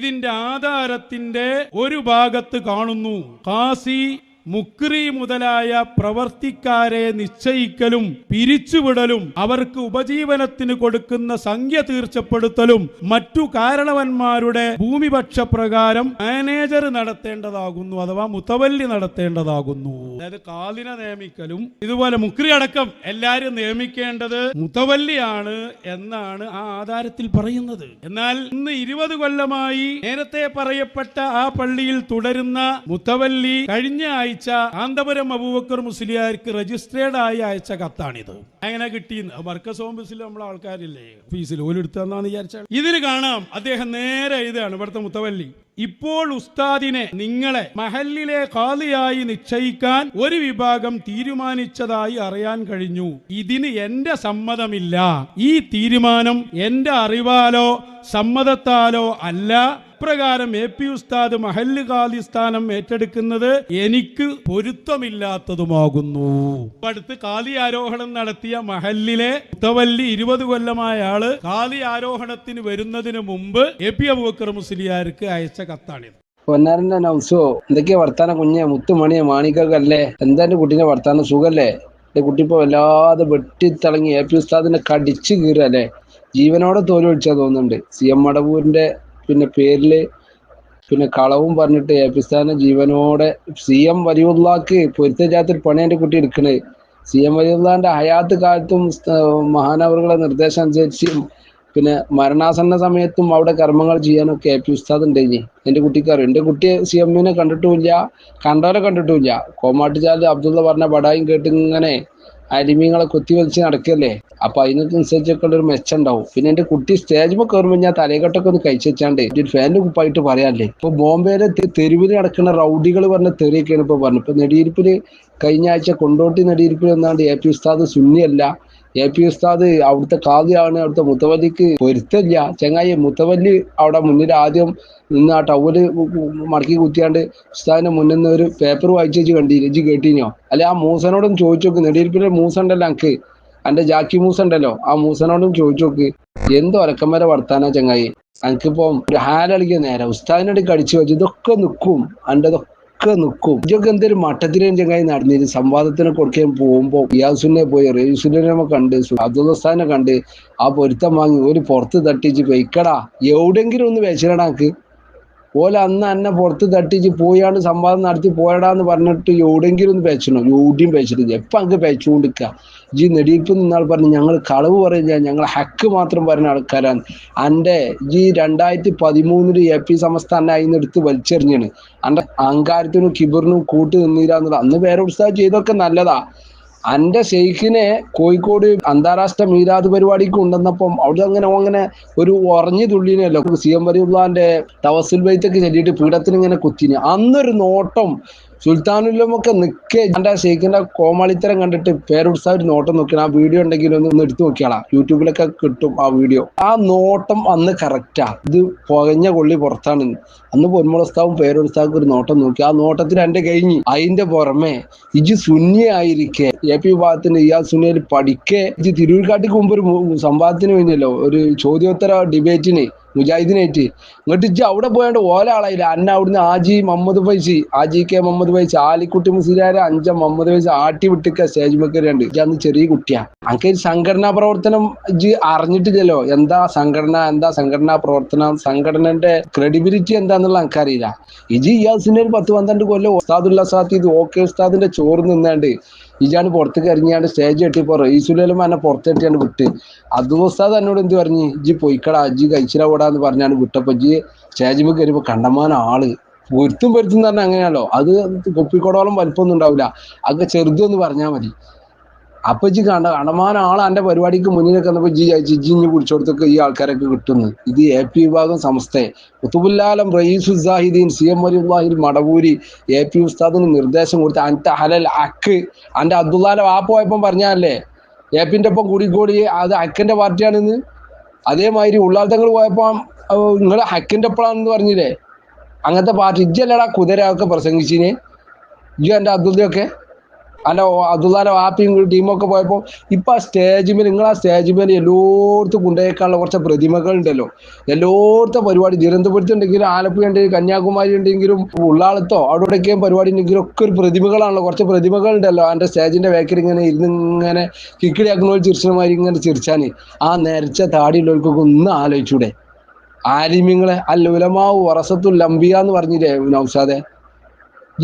ഇതിന്റെ ആധാരത്തിന്റെ ഒരു ഭാഗത്ത് കാണുന്നു. കാസി മുക്രി മുതലായ പ്രവർത്തിക്കാരെ നിശ്ചയിക്കലും പിരിച്ചുവിടലും അവർക്ക് ഉപജീവനത്തിന് കൊടുക്കുന്ന സംഖ്യ തീർച്ചപ്പെടുത്തലും മറ്റു കാരണവന്മാരുടെ ഭൂമിപക്ഷ പ്രകാരം മാനേജർ നടത്തേണ്ടതാകുന്നു അഥവാ മുത്തവല്ലി നടത്തേണ്ടതാകുന്നു. അതായത് കാലിനെ നിയമിക്കലും ഇതുപോലെ മുക്രി അടക്കം എല്ലാരും നിയമിക്കേണ്ടത് മുത്തവല്ലിയാണ് എന്നാണ് ആ ആധാരത്തിൽ പറയുന്നത്. എന്നാൽ ഇന്ന് ഇരുപത് കൊല്ലമായി നേരത്തെ പറയപ്പെട്ട ആ പള്ളിയിൽ തുടരുന്ന മുത്തവല്ലി കഴിഞ്ഞ ആഴ്ച കാന്തപുരം അബൂബക്കർ മുസ്ലിയാർക്ക് രജിസ്ട്രേഡ് ആയി അയച്ച കത്താണിത്. അങ്ങനെ കിട്ടിയെന്ന്? മർക്കസ് നമ്മളെ ആൾക്കാരില്ലേ? ഫീസിൽ ഓലെടുത്താന്നാണ് വിചാരിച്ചാൽ ഇതിൽ കാണാം അദ്ദേഹം നേരെ എഴുതാണ് ഇവിടുത്തെ മുത്തവല്ലി. ഇപ്പോൾ ഉസ്താദിനെ നിങ്ങളെ മഹല്ലിലെ കാലിയായി നിശ്ചയിക്കാൻ ഒരു വിഭാഗം തീരുമാനിച്ചതായി അറിയാൻ കഴിഞ്ഞു. ഇതിന് എന്റെ സമ്മതമില്ല. ഈ തീരുമാനം എന്റെ അറിവാലോ സമ്മതത്താലോ അല്ല. ഇപ്രകാരം എ പി ഉസ്താദ് മഹല്ല് ഖാദി സ്ഥാനം ഏറ്റെടുക്കുന്നത് എനിക്ക് പൊരുത്തമില്ലാത്തതുമാകുന്നു. അടുത്ത് കാലി ആരോഹണം നടത്തിയ മഹല്ലിലെ മുത്തവല്ലി ഇരുപത് കൊല്ലമായ ആൾ കാലി ആരോഹണത്തിന് വരുന്നതിന് മുമ്പ് എ പി അബൂബക്കർ മുസ്ലിയാർക്ക് അയച്ച കത്താണിത്. പൊന്നാരന്റെ നൗസോ എന്തൊക്കെയാ വർത്താനം കുഞ്ഞെ? മുത്തുമണിയെ മാണിക്കല്ലേ എന്താ എന്റെ വർത്താനം? സുഖല്ലേ? എന്റെ കുട്ടിപ്പോ വല്ലാതെ വെട്ടിത്തിളങ്ങി. എ പി ഉസ്താദിനെ കടിച്ചു കീറല്ലേ? ജീവനോടെ തോലൊഴിച്ചാ തോന്നുന്നുണ്ട്. സി എം മടവൂരിന്റെ പിന്നെ പേരിൽ പിന്നെ കളവും പറഞ്ഞിട്ട് എ ജീവനോടെ സി എം വലിയുള്ളാക്ക് പൊരുത്തജാത്തിൽ പണി കുട്ടി എടുക്കണേ. സി എം വലിയുള്ളാന്റെ ഹയാത്ത് കാലത്തും മഹാനവറുകളെ നിർദ്ദേശം അനുസരിച്ച് പിന്നെ മരണാസന്ന സമയത്തും അവിടെ കർമ്മങ്ങൾ ചെയ്യാനൊക്കെ എ പി ഉസ്താദ് എന്റെ കുട്ടിക്ക് അറിയാം. എന്റെ കുട്ടിയെ സി എമ്മിനെ കണ്ടിട്ടുമില്ല കണ്ടവരെ കണ്ടിട്ടുമില്ല കോമാട്ടുചാൽ അബ്ദുള്ള പറഞ്ഞ ബടായും കേട്ട് ഇങ്ങനെ അരിമീങ്ങളെ കുത്തി വലിച്ച് നടക്കല്ലേ? അപ്പൊ അതിനനുസരിച്ചൊക്കെ ഒരു മെച്ചം ഉണ്ടാവും പിന്നെ എന്റെ കുട്ടി സ്റ്റേജിൽ കയറുമ്പോൾ ഞാൻ തലകെട്ടൊക്കെ ഒന്ന് കഴിച്ചു വെച്ചാണ്ട് ഒരു ഫാനിന്റെ കുപ്പായിട്ട് പറയാല്ലേ? ഇപ്പൊ ബോംബെയിലെ തെരുവിൽ നടക്കുന്ന റൗഡികൾ പറഞ്ഞ തെറിയൊക്കെയാണ് ഇപ്പൊ പറഞ്ഞത്. ഇപ്പൊ നെടിയിരിപ്പിൽ കഴിഞ്ഞ ആഴ്ച കൊണ്ടോട്ടി നെടിയിരിപ്പിൽ എന്നാണ്ട് എ പി ഉസ്താദ് സുന്നിയല്ല എ പി ഉസ്താദ് അവിടുത്തെ കാതിയാണ് അവിടുത്തെ മുത്തവല്ലിക്ക് പൊരുത്തല്ല ചങ്ങായി മുത്തവല്ലി അവിടെ മുന്നിൽ ആദ്യം നിന്ന് ആ ടവൽ മടക്കി കുത്തിയാണ്ട് ഉസ്താദിന്റെ മുന്നിൽ നിന്ന് ഒരു പേപ്പർ വായിച്ചു വെച്ച് കണ്ടില്ല ഇജ്ജ് കേട്ടിനോ? അല്ലെ ആ മൂസനോടും ചോദിച്ചു നോക്ക്. നെടിയിരിപ്പിലെ മൂസ ഉണ്ടല്ലോ എന്റെ ജാക്കി മൂസ ഉണ്ടല്ലോ ആ മൂസനോടും ചോദിച്ചു നോക്ക്. എന്ത് വരെ വർത്താനാ ചങ്ങായി? എനിക്കിപ്പോ ഒരു ഹാലളിക്കുക നേരം. ഉസ്താദിനോട് കടിച്ചു വെച്ചു ഇതൊക്കെ നിൽക്കും എന്റെ ഒക്കെ നിൽക്കും ഇതൊക്കെ എന്തൊരു മട്ടത്തിലും ചങ്ങായി നടന്നിരുന്നു സംവാദത്തിന് കൊടുക്കാൻ പോകുമ്പോ ഇയാസുനെ പോയി റേസുനെ കണ്ട് അബ്ദുൽസ്ഥാനെ കണ്ട് ആ പൊരുത്തം വാങ്ങി ഒരു പുറത്ത് തട്ടിച്ച് പൊയ്ക്കടാ എവിടെങ്കിലും ഒന്ന് വെച്ചിടണാക്ക് ഓല അന്ന് എന്നെ പുറത്ത് തട്ടിച്ച് പോയാണ്ട് സംവാദം നടത്തി പോയടാന്ന് പറഞ്ഞിട്ട് എവിടെങ്കിലും ഒന്ന് പേച്ചണോ? എവിടെയും പേച്ചിട്ടില്ല. എപ്പം അങ്ങ് പേച്ചുകൊണ്ടിരിക്കുക ജി നെടിയിപ്പ് നിന്നാൾ പറഞ്ഞു ഞങ്ങൾ കളവ് പറയില്ല ഞങ്ങൾ ഹക്ക് മാത്രം പറയുന്ന ആൾക്കാരാണ്. അന്റെ ജി രണ്ടായിരത്തി പതിമൂന്നിൽ എ പി സമസ്ത അതിൽ നിന്ന് എടുത്ത് വലിച്ചെറിഞ്ഞാണ്. അന്റെ അഹങ്കാരത്തിനും കിബറിനും കൂട്ട് നിന്നില്ല അന്ന് വേറെ ഉത്സാഹം ചെയ്തൊക്കെ നല്ലതാ. അന്റെ ഷെയ്ഖിനെ കോഴിക്കോട് അന്താരാഷ്ട്ര മീരാദ് പരിപാടിക്ക് കൊണ്ടുവന്നപ്പം അവിടെ അങ്ങനെ അങ്ങനെ ഒരു ഉറഞ്ഞു തുള്ളിനല്ലോ സി എം വലിയുള്ളാന്റെ തവസുൽ ബൈത്തൊക്കെ ചെല്ലിയിട്ട് പീഠത്തിന് ഇങ്ങനെ കുത്തിന്. അന്നൊരു നോട്ടം സുൽത്താനുല്ലമൊക്കെ നിൽക്കേ എന്റെ ഷെയ്ഖിന്റെ കോമാളിത്തരം കണ്ടിട്ട് ഒരു നോട്ടം നോക്കിയാണ്. ആ വീഡിയോ ഉണ്ടെങ്കിൽ ഒന്ന് ഒന്ന് എടുത്തു നോക്കിയാളാ. യൂട്യൂബിലൊക്കെ കിട്ടും ആ വീഡിയോ. ആ നോട്ടം അന്ന് കറക്റ്റാ ഇത് പുകഞ്ഞ കൊള്ളി പുറത്താണ്. അന്ന് പൊന്മുളസ്താവും പേരുത്സാഹും ഒരു നോട്ടം നോക്കി. ആ നോട്ടത്തിൽ എന്റെ കഴിഞ്ഞ്. അതിന്റെ പുറമെ ഇജ് സുന്നി ആയിരിക്കേ. എ പി വിഭാഗത്തിന് ഇയാൾ സുന്നിയിൽ പഠിക്കേ. ഇജ് തിരൂർക്കാട്ടിക്ക് മുമ്പ് ഒരു സംവാദത്തിന് വേണ്ടിയല്ലോ ഒരു ചോദ്യോത്തര ഡിബേറ്റിന് മുജാഹിദിനായിട്ട്. എന്നിട്ട് ഇജ്ജ് അവിടെ പോയാണ്ട് ഓല ആളായില്ല? അന്ന അവിടുന്ന് ആജി മുഹമ്മദ് ഫൈസി ആജി കെ മുഹമ്മദ് ഫൈസി ആലിക്കുട്ടി മുസ്ലിയാരെ അഞ്ച മുഹമ്മദ് ഫൈസി ആട്ടി വിട്ടിക്ക സ്റ്റേജ് വെക്കരുണ്ട് ഇജ്ജ് അന്ന് ചെറിയ കുട്ടിയാ. ഈ സംഘടനാ പ്രവർത്തനം ഇജ്ജ് അറിഞ്ഞിട്ടില്ലല്ലോ? എന്താ സംഘടന? എന്താ സംഘടനാ പ്രവർത്തനം? സംഘടനന്റെ ക്രെഡിബിലിറ്റി എന്താന്നുള്ള എനിക്കറിയില്ല ഇജ്ജ് ഇയാസിന്റെ ഒരു പത്ത് പന്ത്രണ്ട് കൊല്ലം ഉസ്താദുല്ല സാത്തി ഓക്കെ ഉസ്താദിന്റെ ചോറ് നിന്നാണ്ട് ഇജാണ് പുറത്തേക്ക് ഇറങ്ങിയാണ്ട് സ്റ്റേജ് കെട്ടിയപ്പോൾ റഈസുലും എന്നെ പുറത്തെട്ടിയാണ്ട് വിട്ട്. അത് ഉസ്താദ് എന്നോട് എന്ത് പറഞ്ഞു? ഇജി പൊയ്ക്കടാ ഇജി കഴിച്ചില കൂടാന്ന് പറഞ്ഞാണ് വിട്ടപ്പോ ഇജി സ്റ്റേജിൽ കയറിയപ്പോ കണ്ടമാനം ആൾ. പൊരുത്തും പൊരുത്തും പറഞ്ഞാൽ അങ്ങനെയാണല്ലോ. അത് കുപ്പിക്കോടോളം വലിപ്പമൊന്നും ഉണ്ടാവില്ല. അതൊക്കെ ചെറുതെന്ന് പറഞ്ഞാൽ മതി. അപ്പൊ കണ്ട കണ്ടമാനം ആൾ എന്റെ പരിപാടിക്ക് മുന്നിൽ വന്നപ്പോ ജി വിചാരിച്ചു ജി പിടിച്ചോടത്തൊക്കെ ഈ ആൾക്കാരൊക്കെ കിട്ടുന്നു. ഇത് എ പി വിഭാഗം സംസ്ഥയെ. Qutbulalam Raeesuzzahideen C M Valiyullahil Madavoori A P ഉസ്താദിന് നിർദ്ദേശം കൊടുത്ത് അന്റെ ഹലൽ അക്ക് അന്റെ അബ്ദുല്ലാലെ വാപ്പ പോയപ്പം പറഞ്ഞല്ലേ എ പിന്റെ ഒപ്പം കൂടി അത് അക്കന്റെ പാർട്ടിയാണെന്ന്. അതേമാതിരി ഉള്ളാത്തങ്ങൾ പോയപ്പം നിങ്ങൾ ഹക്കിന്റെ ഒപ്പളാണെന്ന് പറഞ്ഞില്ലേ? അങ്ങനത്തെ പാർട്ടി. ഇജ്ജല്ലടാ കുതിര ഒക്കെ പ്രസംഗിച്ചിന്. ഇജ്ജു എന്റെ അബ്ദുള്ളയൊക്കെ? അല്ല അതുപോലെ ടീം ടീമൊക്കെ പോയപ്പോ ഇപ്പൊ ആ സ്റ്റേജിൽ നിങ്ങൾ ആ സ്റ്റേജിൽ എല്ലായിടത്തും കൊണ്ടുപോയേക്കാനുള്ള കുറച്ച് പ്രതിമകൾ ഉണ്ടല്ലോ എല്ലായിടത്തും പരിപാടി തിരുവനന്തപുരത്ത് ഉണ്ടെങ്കിലും ആലപ്പുഴ ഉണ്ടെങ്കിലും കന്യാകുമാരി ഉണ്ടെങ്കിലും ഉള്ളാളത്തോ അവിടെയൊക്കെ പരിപാടി ഉണ്ടെങ്കിലും ഒക്കെ ഒരു പ്രതിമകളാണല്ലോ. കുറച്ച് പ്രതിമകൾ ഉണ്ടല്ലോ അതിന്റെ സ്റ്റേജിന്റെ വേക്കിൽ ഇങ്ങനെ ഇരുന്ന് ഇങ്ങനെ കിക്കിടിയാക്കുന്ന പോലെ ചിരിച്ചമാതിരി ഇങ്ങനെ ചിരിച്ചാന്. ആ നരച്ച താടിയുള്ളവർക്കൊക്കെ ഒന്ന് ആലോചിച്ചൂടെ. ആലിമ്യങ്ങളെ അല്ലുലമാവ് വറസത്തുൽ ലംബിയ എന്ന് പറഞ്ഞില്ലേ നൗസാദെ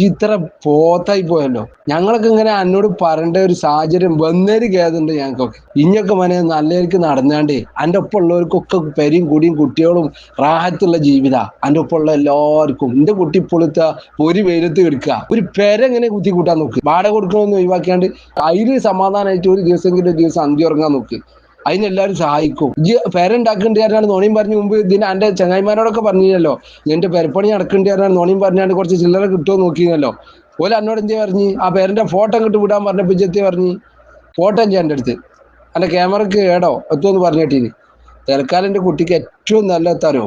ഇത്ര പോത്തായി പോയല്ലോ. ഞങ്ങളൊക്കെ ഇങ്ങനെ എന്നോട് പറയേണ്ട ഒരു സാഹചര്യം വന്നേര് കേതുണ്ട് ഞങ്ങൾക്കൊക്കെ. ഇഞ്ഞൊക്കെ മനെ നല്ലവർക്ക് നടന്നാണ്ട് എന്റെ ഒപ്പം ഉള്ളവർക്കൊക്കെ പെരിയും കുടിയും കുട്ടികളും റാഹത്തുള്ള ജീവിത. എന്റെ ഒപ്പം ഉള്ള എല്ലാവർക്കും. എന്റെ കുട്ടി പൊളുത്ത ഒരു വെയിലത്ത് കിടക്കുക. ഒരു പെരെങ്ങനെ കുത്തി കൂട്ടാൻ നോക്ക്. വാടക കൊടുക്കണമെന്ന് ഒഴിവാക്കിയാണ്ട് അതിന് സമാധാനമായിട്ട് ഒരു ദിവസമെങ്കിലും ഒരു ദിവസം അന്തി ഉറങ്ങാൻ നോക്ക്. അതിനെല്ലാവരും സഹായിക്കും. ഇജ്ജ് പേരുണ്ടാക്കേണ്ടി പറഞ്ഞാണ് നോണിയും പറഞ്ഞ് മുമ്പ് ഇതിന് എന്റെ ചങ്ങായിമാരോടൊക്കെ പറഞ്ഞില്ലല്ലോ എന്റെ പെരപ്പണി നടക്കേണ്ടി പറഞ്ഞാൽ നോണിയും പറഞ്ഞാണ് കുറച്ച് ചില്ലറ കിട്ടുമോ നോക്കിയല്ലോ ഓല എന്നോട് എന്തേ പറഞ്ഞ്? ആ പേരന്റെ ഫോട്ടോ കിട്ടി വിടാൻ പറഞ്ഞ പിജത്തെ പറഞ്ഞ്? ഫോട്ടോ ഞാൻ അടുത്ത്. അല്ല ക്യാമറക്ക് ഏടോ? എത്തുമെന്ന് പറഞ്ഞിട്ടീന് തൽക്കാലം എന്റെ കുട്ടിക്ക് ഏറ്റവും നല്ല എത്താരോ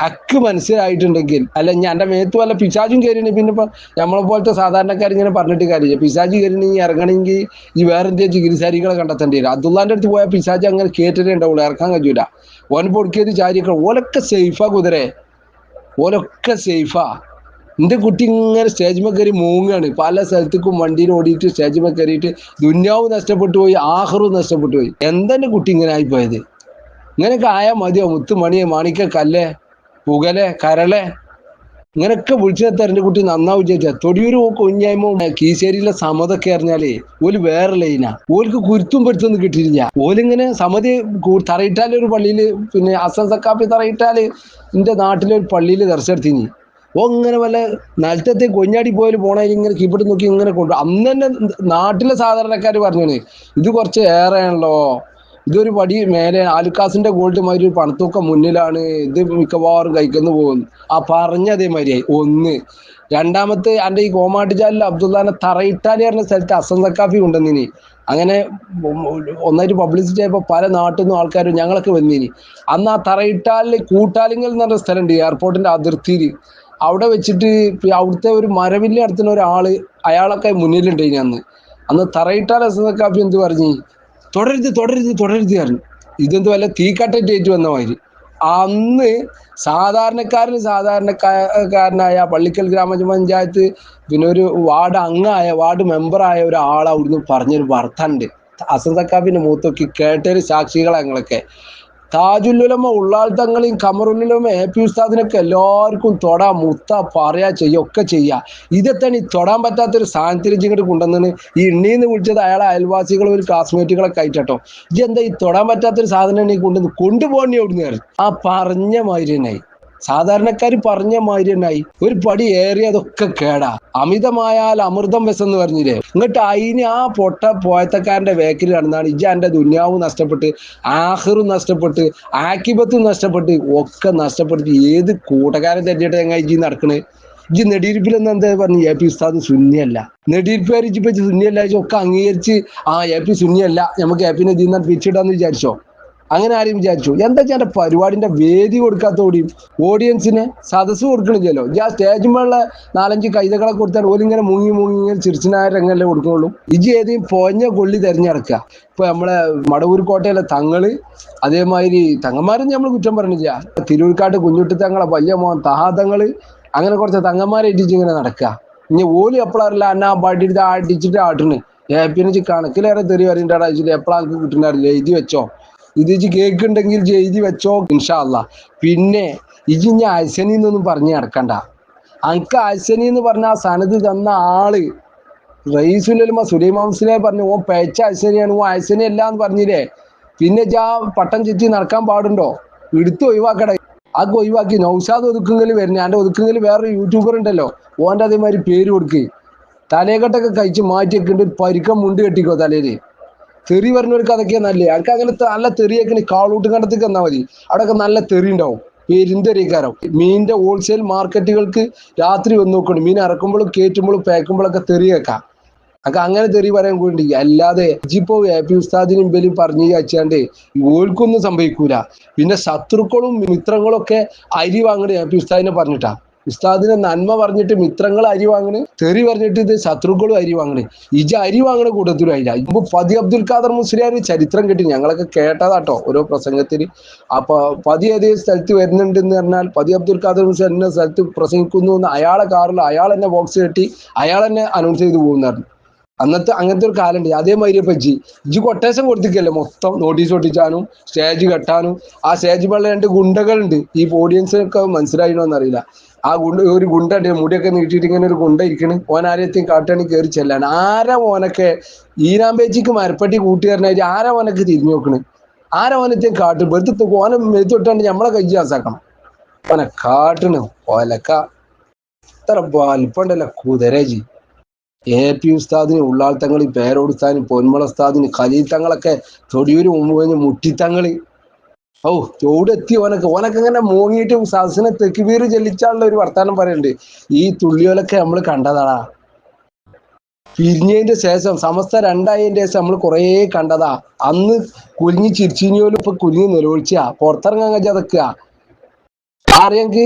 ഹക്ക് മനസ്സിലായിട്ടുണ്ടെങ്കിൽ അല്ല ഞാൻ മേത്ത് വല്ല പിശാചും കയറിയാണ് പിന്നെ ഇപ്പൊ നമ്മളെ പോലത്തെ സാധാരണക്കാർ ഇങ്ങനെ പറഞ്ഞിട്ട് കാര്യമില്ല. പിശാജ് കയറിണെങ്കിൽ ഇറങ്ങണമെങ്കിൽ ഈ വേറെ എന്തെങ്കിലും ചികിത്സാരികളെ കണ്ടെത്തേണ്ടി വരും. അബ്ദുള്ളാന്റെ അടുത്ത് പോയാൽ പിശാജ് അങ്ങനെ കേട്ടിട്ടേ ഉണ്ടാവുള്ളൂ ഇറക്കാൻ കഴിയൂല. ഓൻ പൊടിക്കിയത് ചാരിക്ക ഓലൊക്കെ സേഫാ കുതിരെ. ഓലൊക്കെ സേഫാ എന്റെ കുട്ടി ഇങ്ങനെ സ്റ്റേജിൽ കയറി മൂങ്ങാണ്. പല സ്ഥലത്തേക്കും വണ്ടിയിൽ ഓടിയിട്ട് സ്റ്റേജിൽ കയറിയിട്ട് ദുന്യാവ് നഷ്ടപ്പെട്ടു പോയി ആഹ്റും നഷ്ടപ്പെട്ടു പോയി. എന്തെന്നെ കുട്ടി ഇങ്ങനെ ആയിപ്പോയത്? ഇങ്ങനെയൊക്കെ ആയാൽ മതിയോ? മുത്തുമണിയെ മാണിക്ക കല്ലേ? പുകലെ കരളെ ഇങ്ങനൊക്കെ വിളിച്ചു തരന്റെ കുട്ടി നന്നാവും ചേച്ചാ തൊടിയൂര് കുഞ്ഞായ്മോ കീശേരിയിലെ സമതൊക്കെ അറിഞ്ഞാലേ ഓൽ വേറെ ലൈനാ ഓൽക്ക് കുരുത്തും പെടുത്തൊന്നും കിട്ടിയില്ല ഓലിങ്ങനെ സമതി തറയിട്ടാലേ ഒരു പള്ളിയിൽ പിന്നെ അസം സക്കാപ്പി തറയിട്ടാൽ എന്റെ നാട്ടിലെ ഒരു പള്ളിയിൽ ദർശനത്തിന് ഓ ഇങ്ങനെ വല്ല നിലത്തെ കൊഞ്ഞാടി പോയാൽ പോണേ ഇങ്ങനെ കീപ്പിട്ട് നോക്കി ഇങ്ങനെ കൊണ്ടു. അന്ന് തന്നെ നാട്ടിലെ സാധാരണക്കാര് പറഞ്ഞു ഇത് കുറച്ച് ഏറെയാണല്ലോ ഇതൊരു പടി മേലെ ആലുക്കാസിന്റെ ഗോൾഡ് മാതിരി ഒരു പണത്തൂക്കം മുന്നിലാണ് ഇത് മിക്കവാറും കഴിക്കുന്നു പോകുന്നു ആ പറഞ്ഞ അതേമാതിരിയായി ഒന്ന്. രണ്ടാമത്തെ എന്റെ ഈ കോമാട്ടിച്ചാലിൽ അബ്ദുല്ലാനെ തറയിട്ടാലി പറഞ്ഞ സ്ഥലത്ത് അസം സക്കാഫി കൊണ്ടുവന്നിനി അങ്ങനെ ഒന്നായിട്ട് പബ്ലിസിറ്റി ആയപ്പോൾ പല നാട്ടിൽ നിന്നും ആൾക്കാരും ഞങ്ങളൊക്കെ വന്നിനി. അന്ന് ആ തറയിട്ടാലിൽ കൂട്ടാലിങ്ങൽ എന്ന് പറഞ്ഞ സ്ഥലമുണ്ട് എയർപോർട്ടിന്റെ അതിർത്തിയിൽ അവിടെ വെച്ചിട്ട് അവിടുത്തെ ഒരു മരവില്ല നടത്തുന്ന ഒരാൾ അയാളൊക്കെ മുന്നിലുണ്ട് അന്ന്. അന്ന് തറയിട്ടാൽ അസം സക്കാഫി എന്ത് പറഞ്ഞു? തുടരുത് തുടരുത് തുടരുത് പറഞ്ഞു. ഇതെന്ത് വല്ല തീക്കട്ടേറ്റ് വന്ന മാതിരി. അന്ന് സാധാരണക്കാരന് സാധാരണക്കാരനായ പള്ളിക്കൽ ഗ്രാമപഞ്ചായത്ത് പിന്നെ ഒരു വാർഡ് അംഗമായ വാർഡ് മെമ്പറായ ഒരാൾ അവിടുന്ന് പറഞ്ഞൊരു വർത്തണ്ട് അസം സക്കാഫിന്റെ മൂത്തൊക്കെ കേട്ടൊരു സാക്ഷികളാ ഞങ്ങളൊക്കെ. താജുല്ലുലമ ഉള്ളാൾ തങ്ങളെയും കമറുല്ലുലമ എ പി ഉസ്താദിനൊക്കെ എല്ലാവർക്കും തൊടാ മുത്ത പറയാ ചെയ്യുക ഒക്കെ ചെയ്യാ. ഇതെത്താണ് ഈ തൊടാൻ പറ്റാത്തൊരു സാഹചര്യം ഇങ്ങോട്ട് കൊണ്ടുവന്നാണ് ഈ എണ്ണീന്ന് വിളിച്ചത് അയാളെ അയൽവാസികളും ഒരു ക്ലാസ്മേറ്റുകളൊക്കെ ആയിട്ടോ എന്താ ഈ തൊടാൻ പറ്റാത്തൊരു സാധനം കൊണ്ടുവന്ന് കൊണ്ടുപോകണേ അവിടുന്ന്. ആ പറഞ്ഞ മാതിരി തന്നെയായി സാധാരണക്കാർ പറഞ്ഞ മാതിരി തന്നെയായി ഒരു പടി ഏറി അതൊക്കെ കേടാ. അമിതമായാൽ അമൃതം എന്ന് പറഞ്ഞില്ലേ? എന്നിട്ട് അതിന് ആ പൊട്ട പോയത്തക്കാരന്റെ വേക്കിൽ നടന്നാണ് ഇജ എന്റെ ദുന്യാവും നഷ്ടപ്പെട്ട് ആഹറും നഷ്ടപ്പെട്ട് ആക്കിബത്തും നഷ്ടപ്പെട്ട് ഒക്കെ നഷ്ടപ്പെട്ട് ഏത് കൂട്ടക്കാരൻ തെറ്റിയിട്ട് എങ്ങനെ ഇജി നടക്കണേ? ഇജ് നെടിയിരിപ്പിലെന്ന് എന്താ പറഞ്ഞു എ പി ഉസ്താദ് സുന്നിയല്ല. നെടിയിരിപ്പുകാർ ഇപ്പൊ സുന്നിയല്ല ഇജ്ജ് ഒക്കെ അംഗീകരിച്ച് ആ എ പി സുന്നിയല്ല നമുക്ക് എ പിന്നെ ഇതിൽ പിരിച്ചിടാന്ന് വിചാരിച്ചോ? അങ്ങനെ ആരും വിചാരിച്ചു. എന്താ വെച്ചാൽ പരിപാടിന്റെ വേദി കൊടുക്കാത്തോടെയും ഓഡിയൻസിന് സദസ്സ് ഞാൻ സ്റ്റേജ് സ്റ്റേജുമുള്ള നാലഞ്ച് കൈതകളെ കൊടുത്താൽ ഓലിങ്ങനെ മുങ്ങി മുങ്ങി ഇങ്ങനെ ചിരിച്ചിനായ രംഗല്ലേ കൊടുക്കുള്ളൂ. ഇജ് ഏതെങ്കിലും പൊഞ്ഞ കൊള്ളി തെരഞ്ഞെടുക്കുക ഇപ്പൊ നമ്മളെ മടവൂർ കോട്ടയിലെ തങ്ങൾ അതേമാതിരി തങ്ങന്മാരും നമ്മൾ കുറ്റം പറഞ്ഞില്ല തിരൂർക്കാട്ട് കുഞ്ഞുട്ടി തങ്ങളെ വലിയ മോൻ തഹാതങ്ങൾ അങ്ങനെ കുറച്ച് തങ്ങന്മാരെ ഇടിച്ച് ഇങ്ങനെ നടക്കുക ഇനി ഓലി എപ്പോഴറില്ല അന്ന പാട്ടിട്ട് അടിച്ചിട്ട് ആട്ടണ്. ഏപ്പിനെ കണക്കിലേറെ തെറി വരണ്ടാടാ വെച്ചിട്ട് എപ്പോഴാണ് കിട്ടുന്നില്ല എഴുതി വെച്ചോ. ഇത് ഉണ്ടെങ്കിൽ ഇജ്ജ് എഴുതി വെച്ചോ ഇൻഷാല്ല പിന്നെ ഇജ് ഇനി അയസനി എന്നൊന്നും പറഞ്ഞു നടക്കണ്ട. അനക്ക് അയസനി എന്ന് പറഞ്ഞ ആ സനത് തന്ന ആൾ റയീസുലമ സുലൈമാംസിനെ പറഞ്ഞു ഓ പേച്ച അയസനിയാണ് ഓ അയസനി അല്ല എന്ന് പറഞ്ഞില്ലേ? പിന്നെ ജാ പട്ടം ചുറ്റി നടക്കാൻ പാടുണ്ടോ? എടുത്ത് ഒഴിവാക്കട. ആ ഒഴിവാക്കി നൗഷാദ് ഒതുക്കുങ്കിൽ വരുന്ന. എന്റെ ഒതുക്കുങ്കിൽ വേറൊരു യൂട്യൂബർ ഉണ്ടല്ലോ. ഓന്റെ അതേമാതിരി പേര് കൊടുക്ക്. തലേക്കെട്ടൊക്കെ കഴിച്ച് മാറ്റിയൊക്കെ ഉണ്ട് പരിക്കം മുണ്ട് കെട്ടിക്കോ തലയിൽ തെറി പറഞ്ഞവർക്ക് അതൊക്കെ നല്ലേ അവർക്ക് അങ്ങനെ ത- നല്ല തെറിയൊക്കെ കാളൂട്ട് കണ്ടത്തേക്ക് വന്നാൽ മതി. അവിടെയൊക്കെ നല്ല തെറി ഉണ്ടാവും. പെരുന്തെറിയക്കാരോ മീനിന്റെ ഹോൾസെയിൽ മാർക്കറ്റുകൾക്ക് രാത്രി വന്ന് നോക്കണം മീൻ ഇറക്കുമ്പോഴും കയറ്റുമ്പോഴും പേക്കുമ്പോഴൊക്കെ തെറി കേൾക്കാം. അതൊക്കെ അങ്ങനെ തെറി പറയാൻ കൂടി അല്ലാതെ ഇജിപ്പോ എ ഉസ്താദിനും ഇമ്പലും പറഞ്ഞു വെച്ചാണ്ട് ഓൽക്കൊന്നും സംഭവിക്കൂല. പിന്നെ ശത്രുക്കളും മിത്രങ്ങളും ഒക്കെ അരി വാങ്ങണ എ ഉസ്താദിനെ പറഞ്ഞിട്ടാ. ഉസ്താദിനെ നന്മ പറഞ്ഞിട്ട് മിത്രങ്ങൾ അരി വാങ്ങണ് തെറി പറഞ്ഞിട്ട് ഇത് ശത്രുക്കളും അരി വാങ്ങണ്. ഇജ അരി വാങ്ങണ കൂട്ടത്തിലും ആയില്ല ഇപ്പൊ ഫതി അബ്ദുൽ ഖാദർ മുസ്ലിയാർ ചരിത്രം കിട്ടി. ഞങ്ങളൊക്കെ കേട്ടതാട്ടോ ഓരോ പ്രസംഗത്തിൽ അപ്പൊ പതി ഏതേ സ്ഥലത്ത് വരുന്നുണ്ട് എന്ന് പറഞ്ഞാൽ പതി അബ്ദുൽ ഖാദർ മുസ്ലിം എന്ന സ്ഥലത്ത് പ്രസംഗിക്കുന്നു എന്ന് അയാളെ കാറിൽ അയാൾ എന്നെ ബോക്സ് കെട്ടി അയാൾ എന്നെ അനൗൺസ് ചെയ്ത് പോകുന്നതായിരുന്നു. അന്നത്തെ അങ്ങനത്തെ ഒരു കാലുണ്ട് അതേമാതിരി ഇപ്പൊ ജി ഇജ് കൊട്ടേഷൻ കൊടുത്തിക്കല്ലേ മൊത്തം നോട്ടീസ് ഒട്ടിച്ചാനും സ്റ്റേജ് കെട്ടാനും. ആ സ്റ്റേജ് മേളിൽ രണ്ട് ഗുണ്ടകളുണ്ട്. ഈ ഓഡിയൻസിനൊക്കെ മനസ്സിലായിനോ എന്നറിയില്ല. ആ ഗുണ്ട ഒരു ഗുണ്ട ഉണ്ട്. മുടിയൊക്കെ നീട്ടിയിട്ട് ഇങ്ങനെ ഒരു ഗുണ്ട ഇരിക്കണ്. ഓൻ ആരെയും കാട്ടാണി കയറി ചെല്ലാണ് ആരാ ഓനൊക്കെ ഈരാമ്പേച്ചിക്ക് മരപ്പട്ടി കൂട്ടുകാരനായിട്ട് ആരാ ഓനൊക്കെ തിരിഞ്ഞു നോക്കണ്? ആരാ ഓനത്തെയും കാട്ടും? വെറുതെ ഓനെ മെഴുത്തൊട്ടാണ്ട് നമ്മളെ കൈ ആസാക്കണം ഓനെ കാട്ടണ് ഓലക്ക. ഇത്ര വലിപ്പണ്ടല്ല കുതിരജി. എ പി ഉസ്താദിന് ഉള്ളാൾത്തങ്ങൾ പേരോടുസ്താദിന് പൊന്മള ഉസ്താദിന് ഖലീൽ തങ്ങളൊക്കെ തൊടിയൂര് മുമ്പ് കഴിഞ്ഞ് മുട്ടിത്തങ്ങളി ഓ എത്തി ഓനൊക്കെ. ഓനൊക്കെ ഇങ്ങനെ മൂങ്ങിയിട്ട് സദസ്സിനെ തെക്കുപീർ ചെല്ലിച്ചാളുള്ള ഒരു വർത്താനം പറയുന്നുണ്ട് ഈ തുള്ളിയോലൊക്കെ നമ്മൾ കണ്ടതാടാ. പിരിഞ്ഞതിന്റെ ശേഷം സമസ്ത രണ്ടായതിന്റെ ശേഷം നമ്മൾ കുറേ കണ്ടതാ. അന്ന് കുലുങ്ങി ചിരിച്ചിനിയോലും ഇപ്പൊ കുലുങ്ങി നിലവിളിച്ചാ. പുറത്തിറങ്ങാൻ കഴിയാതൊക്കെയാ അറിയാങ്ക്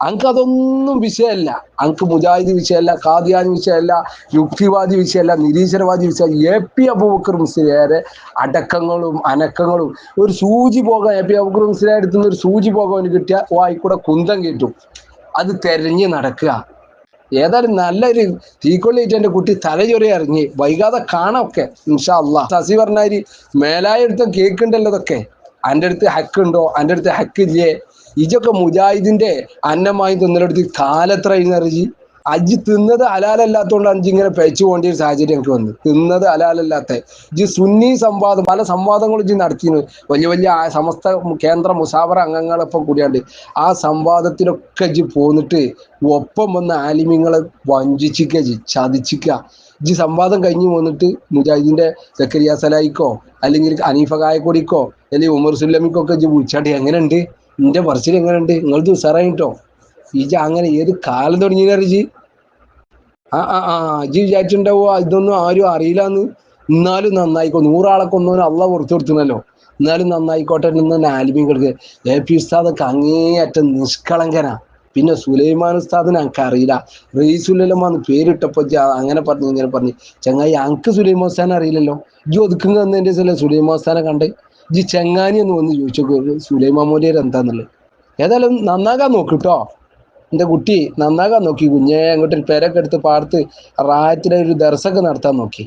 അങ്ക് അതൊന്നും വിഷയമല്ല. അങ്ക് മുജാഹിദ് വിഷയമല്ല കാദിയാനി വിഷയമല്ല യുക്തിവാദി വിഷയമല്ല നിരീശ്വരവാദി വിഷയം എ പി അബൂബക്കർ മുസ്ലിയാരെ അടക്കങ്ങളും അനക്കങ്ങളും ഒരു സൂചി പോകാൻ എ പി അബൂബക്കർ മുസ്ലിയാരെ അടുത്ത് നിന്ന് ഒരു സൂചി പോകാൻ കിട്ടിയ വായിക്കൂടെ കുന്തം കയറ്റും അത് തെരഞ്ഞ് നടക്കുക. ഏതായാലും നല്ലൊരു തീക്കൊള്ളിയിട്ട് എന്റെ കുട്ടി തലചൊറി ഇറങ്ങി. വൈകാതെ കാണാമൊക്കെ ഇൻഷാ ശശി പറഞ്ഞാൽ മേലായ അടുത്ത് കേക്കുണ്ടല്ലോ ഇതൊക്കെ. എന്റെ അടുത്ത് ഹക്ക് ഉണ്ടോ? എന്റെ അടുത്ത് ഹക്ക് ഇല്ലേ? ഇജൊക്കെ മുജാഹിദിന്റെ അന്നമായി തിന്നലെടുത്ത് കാലത്ര എഴുന്നറിജി അജി തിന്നത് ഹലാലല്ലാത്തോണ്ട് അഞ്ചി ഇങ്ങനെ പേച്ചു പോകേണ്ട ഒരു സാഹചര്യം എനിക്ക് വന്നു. തിന്നത് അലാലല്ലാത്ത ജി സുന്നി സംവാദം പല സംവാദങ്ങളും ജി നടത്തിയിരുന്നു. വലിയ വലിയ സമസ്ത കേന്ദ്ര മുസാഫർ അംഗങ്ങളൊപ്പം കൂടിയാണ്ട് ആ സംവാദത്തിലൊക്കെ ജി പോന്നിട്ട് ഒപ്പം വന്ന ആലിമ്യങ്ങളെ വഞ്ചിച്ചിക്ക ജി ചതിച്ചിക്ക. ജി സംവാദം കഴിഞ്ഞ് പോന്നിട്ട് മുജാഹിദിന്റെ സക്കരിയ സലായിക്കോ അല്ലെങ്കിൽ അനീഫ കായക്കൊടിക്കോ അല്ലെങ്കിൽ ഉമർ സുല്ലമിക്കോ ഒക്കെ ജി വിളിച്ചാണ്ട് എങ്ങനെയുണ്ട്? നിന്റെ പറച്ചിൽ എങ്ങനെയുണ്ട്? നിങ്ങളത് ഉസാറായിട്ടോ ഇജ അങ്ങനെ ഏത് കാലം തുടങ്ങിയറിജി ആ ആ ആ ഇജ് വിചാരിച്ചിട്ടുണ്ടാവോ? ഇതൊന്നും ആരും അറിയില്ല എന്ന് എന്നാലും നന്നായിക്കോ. നൂറാളെ കൊന്നവന് അള്ള പുറത്തു കൊടുത്തുണ്ടല്ലോ എന്നാലും നന്നായിക്കോട്ടെ എന്ന് കൊടുക്കുക എ പി ഉസ്താദൊക്കെ അങ്ങേയറ്റം നിഷ്കളങ്കനാ. പിന്നെ സുലൈമാൻ ഉസ്താദിനെ എനിക്ക് അറിയില്ല. റീസുലമാന്ന് പേരിട്ടപ്പോ പേരിട്ടപ്പോൾ അങ്ങനെ പറഞ്ഞു ഇങ്ങനെ പറഞ്ഞു. ചങ്ങായി അങ്ക് സുലൈമാൻ അറിയില്ലല്ലോ? ഇജ്ജ് ഒതുക്കുന്ന എന്നതിന്റെ സുലൈമാൻ ഉസ്താനെ കണ്ട്? ഇജ്ജ് ചെങ്ങാനി എന്ന് വന്ന് ചോദിച്ചു സുലൈമാ മോലിയർ എന്താന്നുള്ളത്? ഏതായാലും നന്നാകാൻ നോക്കിട്ടോ. എന്റെ കുട്ടി നന്നാകാൻ നോക്കി കുഞ്ഞേ അങ്ങോട്ട് പെരൊക്കെ എടുത്ത് പാർത്ത് റായത്തിലെ ഒരു ദർസൊക്കെ നടത്താൻ നോക്കി.